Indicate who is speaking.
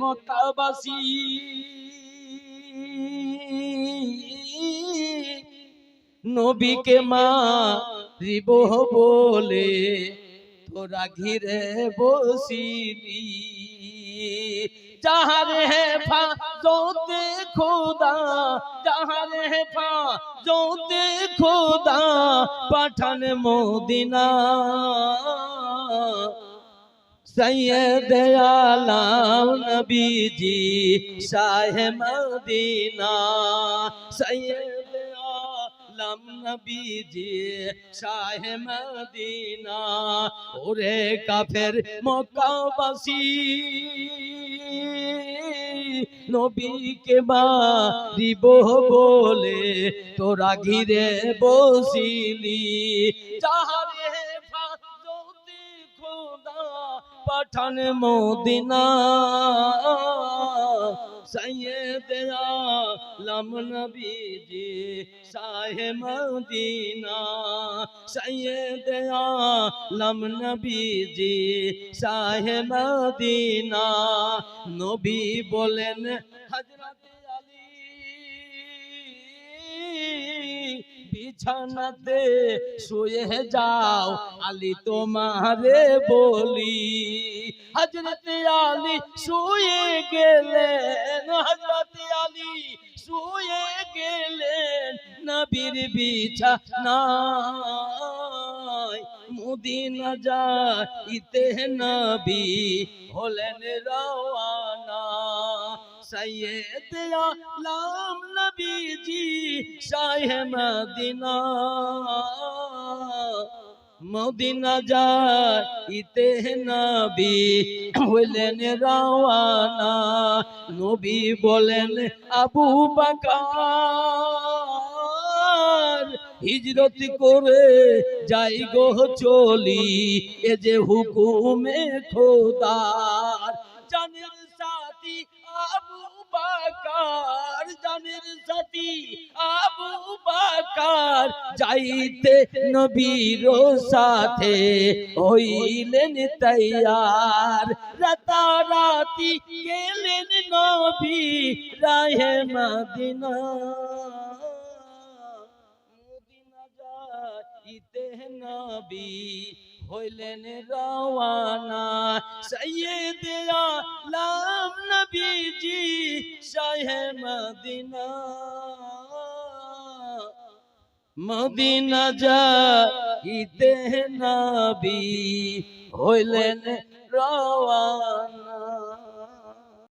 Speaker 1: মক্কাবাসী নবীকে মা রিব বলে তোরা ঘিরে বসিলি। যাহার হেফা যোতে খোদা যাহার হেফা যোতে খোদা পাঠান মদিনা। সৈয়দ আলাম নবীজি শাহ মদিনা সৈয়দ আলাম নবীজি শাহ মদিনা, ওরে কাফের মক্কাবাসী, নবীকে মারিব বলে তোরা ঘিরে বসিলি, যাহারে ফাজতে খোদা পাঠান মদিনা। সৈয়দ আলম নবীজি সাহে মদিনা। সৈয়দ আলম নবীজি সাহে মদিনা। নবী বলেন হযরত বিছানাতে শুয়ে যাও। আলী তোমারে বলি হজরত আলী শুয়ে গেলেন হজরত আলী শুয়ে গেলেন নবীর বিছানায়। মুদিনা যাইতে নবী হলেন রওয়ানা। সৈয়দ আলম নবীজি মদিনা মদিনা যাইতে নবী হলেন রওয়ানা নবী বলেন আবু বাকার হিজরত করে যাই গো চলি এ যে হুকুমে খোদার জানের সাথী আবু বাকার যাইতে নবীর সাথে হইলেন তৈয়ার। রাতারাতি গেলেন নবী রাহে মদিনা। মদিনা যাইতে নবী হইলেন রওয়ানা। সৈয়দ আলম নবীজি শাহে মদিনা। মদিনা যা ইতে নাবি হইলেন রওয়ানা।